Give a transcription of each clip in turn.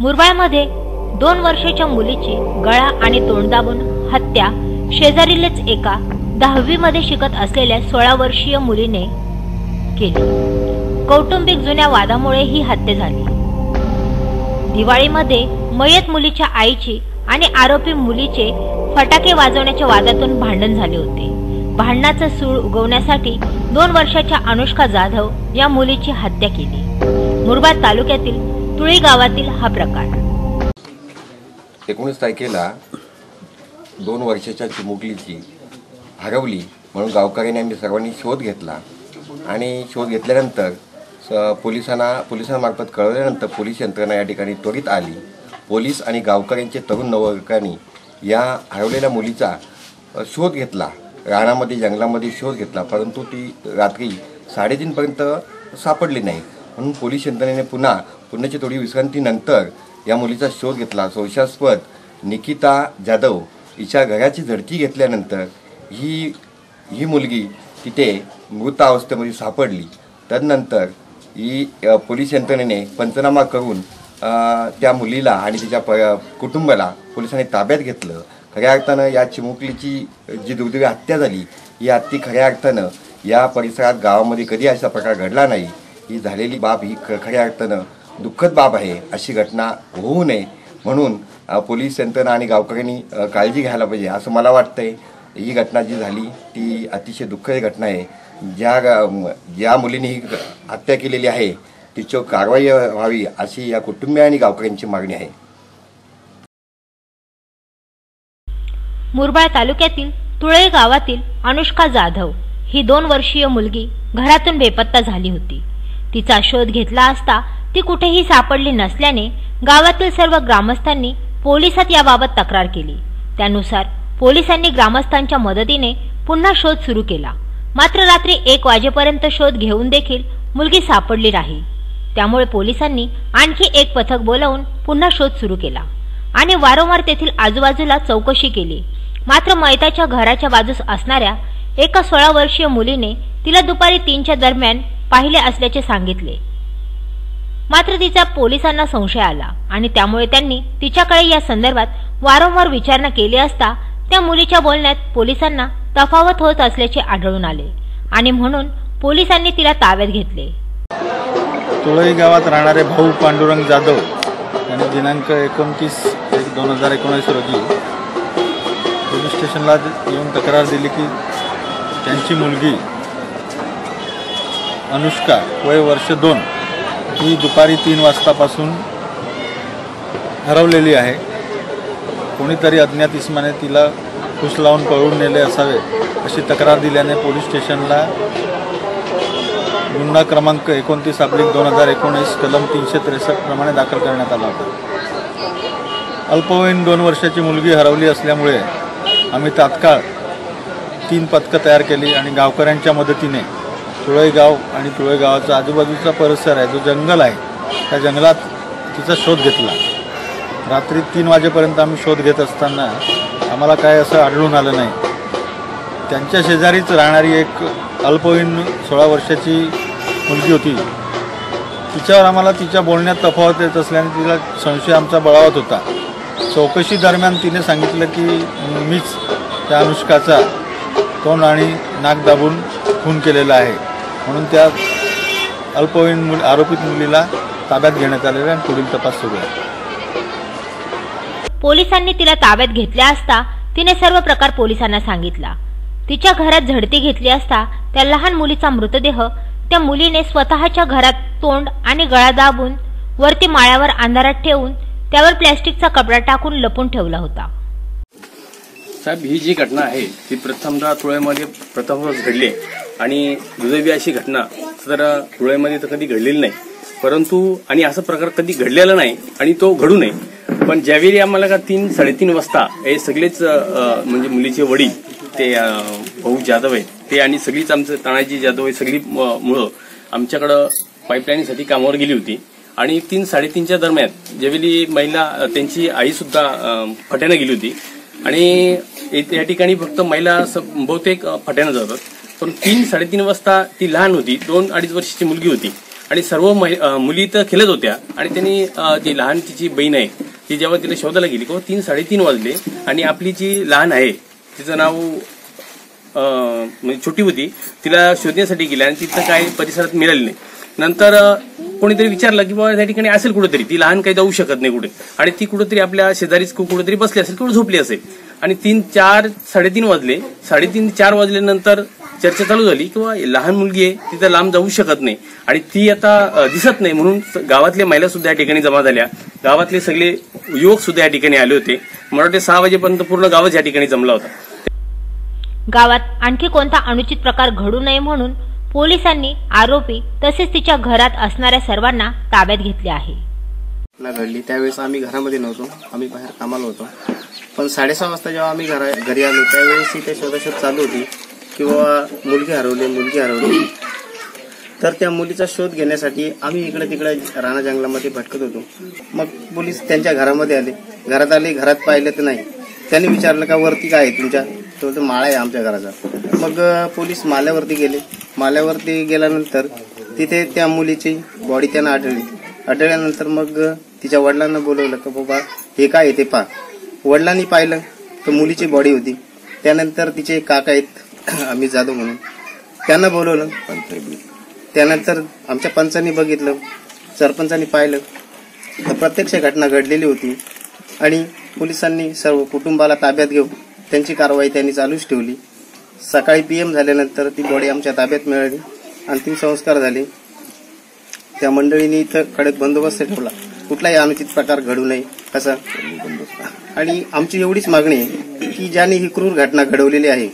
मुरबाळमध्ये दोन वर्षाच्या मुलीची गळा आणि तोंड दाबून हत्या शेजारीलच एका दहावीमध्ये शिकत असलेल्या सोळा वर्षीय मुलीने केली. कौटुंबिक जुन्या वादामुळे ही हत्या झाली. दिवाळीमध्ये मयत मुलीच्या आईची आणि आरोपी मुलीचे फटाके वाजवण्याच्या वादातून भांडण झाले होते. भांडणाचं सूळ उगवण्यासाठी दोन वर्षाच्या अनुष्का जाधव या मुलीची हत्या केली. मुरबाड तालुक्यातील तुळे गावातील हा प्रकार. एकोणीस तारखेला दोन वर्षाच्या चिमुकलीची हरवली म्हणून गावकऱ्यांनी आम्ही सर्वांनी शोध घेतला. आणि शोध घेतल्यानंतर स पोलिसांना पोलिसांमार्फत कळवल्यानंतर पोलीस यंत्रणा या ठिकाणी त्वरित आली. पोलीस आणि गावकऱ्यांचे तरुण नवकांनी या हरवलेल्या मुलीचा शोध घेतला. रानामध्ये जंगलामध्ये शोध घेतला. परंतु ती रात्री साडेतीनपर्यंत सापडली नाही. म्हणून पोलीस यंत्रणेने पुन्हा पुण्याची थोडी विश्रांतीनंतर या मुलीचा शोध घेतला. संशयास्पद निकिता जाधव हिच्या घराची झडती घेतल्यानंतर ही ही मुलगी तिथे मृत अवस्थेमध्ये सापडली. तदनंतर ही पोलीस यंत्रणेने पंचनामा करून त्या मुलीला आणि तिच्या प कुटुंबाला पोलिसांनी ताब्यात घेतलं. खऱ्या अर्थानं या चिमुकलीची जी दुर्दैवी हत्या झाली ही हत्ती खऱ्या अर्थानं या परिसरात गावामध्ये कधी असा प्रकार घडला नाही. ही झालेली बाब ही ख खऱ्या अर्थानं दुःखद बाब आहे अशी घटना होऊ नये म्हणून पोलीस यंत्रणा आणि गावकऱ्यांनी काळजी घ्यायला पाहिजे असं मला वाटतंय. ही घटना जी झाली ती अतिशय दुःखद घटना आहे. ज्या ज्या मुलीने ही हत्या केलेली आहे तिच्यावर कारवाई व्हावी अशी या कुटुंबीय आणि गावकऱ्यांची मागणी आहे. मुरबाड तालुक्यातील तुळे गावातील अनुष्का जाधव ही दोन वर्षीय मुलगी घरातून बेपत्ता झाली होती. तिचा शोध घेतला असता ती कुठेही सापडली नसल्याने गावातील सर्व ग्रामस्थांनी पोलिसात याबाबत तक्रार केली. त्यानुसार पोलिसांनी ग्रामस्थांच्या मदतीने पुन्हा शोध सुरू केला. मात्र रात्री एक वाजेपर्यंत शोध घेऊन देखील मुलगी सापडली नाही. त्यामुळे पोलिसांनी आणखी एक पथक बोलावून पुन्हा शोध सुरू केला आणि वारंवार तेथील आजूबाजूला चौकशी केली. मात्र मैताच्या घराच्या बाजूस असणाऱ्या एका सोळा वर्षीय मुलीने तिला दुपारी तीनच्या दरम्यान पाहिले असल्याचे सांगितले. मात्र तिचा पोलिसांना संशय आला आणि त्यामुळे त्यांनी तिच्याकडे या संदर्भात वारंवार विचारणा केली असता त्या मुलीच्या बोलण्यात पोलिसांना तफावत होत असल्याचे आढळून आले आणि म्हणून पोलिसांनी तिला ताब्यात घेतले. तुळई गावात राहणारे भाऊ पांडुरंग जाधव यांनी दिनांक एकोणतीस एक दोन हजार एकोणीस रोजी पोलीस स्टेशनला येऊन तक्रार दिली की त्यांची मुलगी अनुष्का वय वर्ष दोन. ही दुपारी तीन वाजतापासून हरवलेली आहे. कोणीतरी अज्ञात इसमाने तिला खुश लावून पळून नेले असावे अशी तक्रार दिल्याने पोलीस स्टेशनला गुन्हा क्रमांक एकोणतीस अब्लिक दोन हजार एकोणीस कलम तीनशे त्रेसष्ट प्रमाणे दाखल करण्यात आला होता. अल्पवयीन दोन वर्षाची मुलगी हरवली असल्यामुळे आम्ही तात्काळ तीन पथकं तयार केली आणि गावकऱ्यांच्या मदतीने तुळेगाव आणि तुळईगावाचा आजूबाजूचा परिसर आहे जो जंगल आहे त्या जंगलात तिचा शोध घेतला. रात्री तीन वाजेपर्यंत आम्ही शोध घेत असताना आम्हाला काय असं आढळून आलं नाही. त्यांच्या शेजारीच राहणारी एक अल्पवयीन सोळा वर्षाची मुलगी होती. तिच्यावर आम्हाला तिच्या बोलण्यात तफावत येत असल्याने तिला संशय आमचा बळावत होता. चौकशी दरम्यान तिने सांगितलं की मीच त्या अनुष्काचा तोंड आणि नाक दाबून खून केलेला आहे. म्हणून त्या अल्पवयीन मुल आरोपित मुलीला ताब्यात घेण्यात आलेला आहे आणि पुढील तपास सुरू आहे. पोलिसांनी तिला ताब्यात घेतल्या असता तिने सर्व प्रकार पोलिसांना सांगितला. तिच्या घरात झडती घेतली असता त्या लहान मुलीचा मृतदेह त्या मुलीने स्वतःच्या घरात तोंड आणि गळा दाबून वरती माळ्यावर अंधारात ठेवून त्यावर प्लॅस्टिकचा कपडा टाकून लपून ठेवला होता. साहेब ही जी घटना आहे ती प्रथमतः तुळ्यामध्ये प्रथमच घडली आहे. आणि दुर्दैवी अशी घटना तर तुळ्यामध्ये तर कधी घडलेली नाही. परंतु आणि असा प्रकार कधी घडलेला नाही आणि तो घडू नये. पण ज्यावेळी आम्हाला का तीन साडेतीन वाजता हे सगळेच म्हणजे मुलीचे वडील ते भाऊ जाधव आहेत ते आणि सगळीच आमचं तानाजी जाधव हे सगळी म- मुळं आमच्याकडं पाईपलाईनसाठी कामावर गेली होती. आणि तीन साडेतीनच्या दरम्यान ज्यावेळी महिला त्यांची आई सुद्धा फट्यानं गेली होती. आणि या ठिकाणी फक्त महिला बहुतेक फट्यानं जातात. पण तीन साडेतीन वाजता ती लहान होती. दोन अडीच वर्षाची मुलगी होती. आणि सर्व महि- मुली तर खेळत होत्या. आणि त्यांनी ती लहान तिची बहीण आहे ती जेव्हा तिला शोधायला गेली किंवा तीन साडेतीन वाजले. आणि आपली जी लहान आहे तिचं नाव म्हणजे छोटी होती तिला शोधण्यासाठी गेली आणि तिथं काही परिसरात मिळाली नाही. नंतर कोणीतरी विचारलं की बाबा त्या ठिकाणी असेल कुठेतरी. ती लहान काही जाऊ शकत नाही कुठे. आणि ती कुठेतरी आपल्या शेजारीच कु- कुठेतरी बसली असेल किंवा झोपली असेल. आणि तीन चार साडेतीन वाजले. साडेतीन चार वाजल्यानंतर चर्चा चालू झाली किंवा लहान मुलगी आहे तिथं लांब जाऊ शकत नाही. आणि ती आता दिसत नाही. म्हणून गावातल्या महिला सुद्धा या ठिकाणी जमा झाल्या. गावातले सगळे युवक सुद्धा या ठिकाणी आले होते. मला वाटते सहा वाजेपर्यंत पूर्ण गावच या ठिकाणी जमला होता. गावात आणखी कोणता अनुचित प्रकार घडू नये म्हणून पोलिसांनी आरोपी तसेच तिच्या घरात असणाऱ्या सर्वांना ताब्यात घेतले आहे. घडली. त्यावेळेस आम्ही घरामध्ये नव्हतो. आम्ही बाहेर कामाला होतो. पण साडेसहा वाजता जेव्हा आम्ही घरा घरी आलो त्यावेळेस इथे शोधाशोध चालू होती. किंवा मुलगी हरवली मुलगी हरवली तर त्या मुलीचा शोध घेण्यासाठी आम्ही इकडे तिकडे राणा जंगलामध्ये भटकत होतो. मग पोलीस त्यांच्या घरामध्ये आले. घरात आले घरात पाहिलं तर नाही. त्यांनी विचारलं का वरती काय आहे तुमच्या? तो तो माळा आहे आमच्या घराचा. मग पोलीस माल्यावरती गेले. माल्यावरती गेल्यानंतर तिथे त्या मुलीची बॉडी त्यांना आढळली. आढळल्यानंतर मग तिच्या वडिलांना बोलवलं का बाबा हे काय आहे ते पहा. वडिलांनी पाहिलं तर मुलीची बॉडी होती. त्यानंतर तिचे एक काका आहेत अमित जाधव म्हणून. त्यांना बोलवलं. त्यानंतर आमच्या पंचांनी बघितलं सरपंचांनी पाहिलं. तर प्रत्यक्ष घटना घडलेली होती. आणि पोलिसांनी सर्व कुटुंबाला ताब्यात घेऊन त्यांची कारवाई त्यांनी चालूच ठेवली. सकाळी पी एम झाल्यानंतर ती बॉडी आमच्या ताब्यात मिळाली अंतिम संस्कार झाले. त्या मंडळीने इथं कडक बंदोबस्त ठेवला. कुठलाही अनुचित प्रकार घडू नये असा. आणि आमची एवढीच मागणी आहे की ज्याने ही क्रूर घटना घडवलेली आहे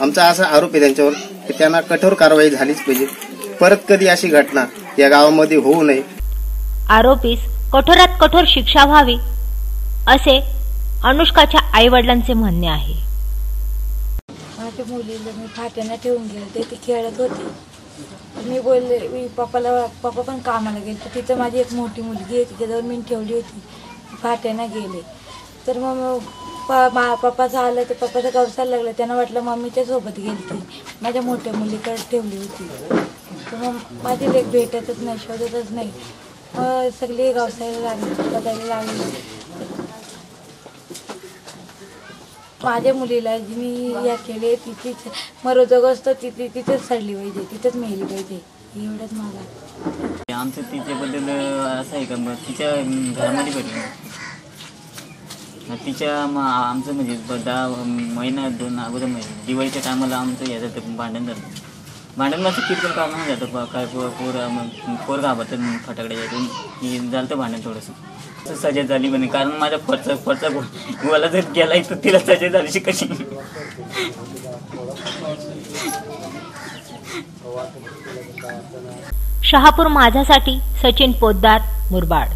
आमचा असा आरोप आहे त्यांच्यावर की त्यांना कठोर कारवाई झालीच पाहिजे. परत कधी अशी घटना या गावामध्ये होऊ नये. आरोपीस कठोरात कठोर शिक्षा व्हावी असे अनुष्काच्या आईवडिलांचे म्हणणे आहे. माझ्या मुलीला मी फाट्यानं ठेवून गेले ते ती खेळत होती. मी बोलले मी पप्पाला पप्पा पण कामाला गेले तर तिथं माझी एक मोठी मुलगी आहे तिच्याजवळ मी ठेवली होती. फाट्यानं गेले. तर मग मा पप्पाचं आलं तर पप्पाचं गवसायला लागलं. त्यांना वाटलं मम्मीच्या सोबत गेली माझ्या मोठ्या मुलीकडे ठेवली होती. तर मग माझी लेख भेटतच नाही शोधतच नाही. मग सगळी गवसायला लागली बघायला लागली. माझ्या मुलीला जी मी या केले तिथेच मरोजोग असतो तिथे तिथेच सडली पाहिजे तिथेच मेली पाहिजे. एवढंच मला. आमचं तिच्याबद्दल असं आहे का? मग तिच्या घरामध्ये भेटलं. तिच्या मग आमचं म्हणजे ब- दहा महिना दोन अगोदर म्हणजे दिवाळीच्या टायमाला आमचं याचं जातं भांडण झालं भांडण असं किरकोळ काम होऊन जातं प- काय पोर पोर मग पोर मग फटाकडे यातून की झालं तर भांडण थोडंसं. सजा झाली म्हणे कारण माझ्या फरचा खर्च गोला जर गेला तर तिला सजा झाली कशी? शहापूर माझ्यासाठी सचिन पोद्दार मुरबाड.